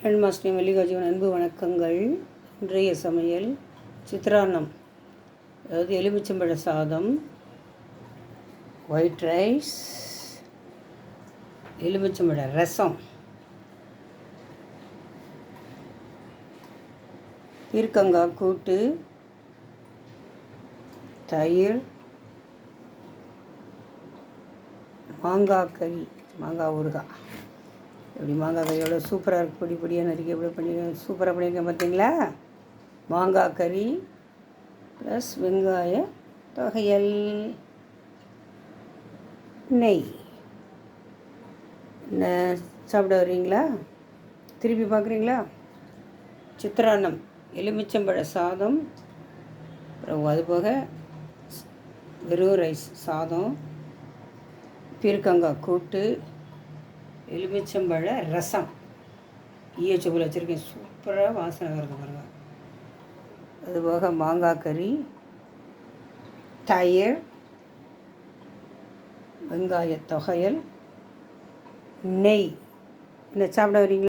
Headmaster மல்லிகார்ஜுவன் அன்பு வணக்கங்கள். இன்றைய சமையல் சித்ரான்னம். அதாவது எலுமிச்சம்பழ சாதம் ஒயிட் ரைஸ் எலுமிச்சம்பழ ரசம். பீர்க்கங்காய் கூட்டு தயிர் மாங்காய் கறி மாங்காய் ஊறுகாய். எப்படி மாங்காய் கறி எவ்வளோ சூப்பராக இருக்குது பொடி பொடியாக நறுக்கி எவ்வளோ பண்ணி சூப்பராக பண்ணியிருக்கேன் பார்த்தீங்களா மாங்காய் கறி ப்ளஸ் வெங்காய தொகையல் நெய். என்ன சாப்பிட வர்றீங்களா? திருப்பி பார்க்குறீங்களா சித்திரான்னம் எலுமிச்சம்பழ சாதம் அப்புறம் அது போக வெறும் ரைஸ் சாதம் பீர்க்கங்காய் கூட்டு எலுமிச்சம்பழ ரசம். ஈயச்சொப்பில் வச்சுருக்கேன். சூப்பராக வாசனை வருது பாருங்க. அதுபோக மாங்காய் கறி தயிர் வெங்காய தொகையல் நெய். என்ன சாப்பிட வரீங்களா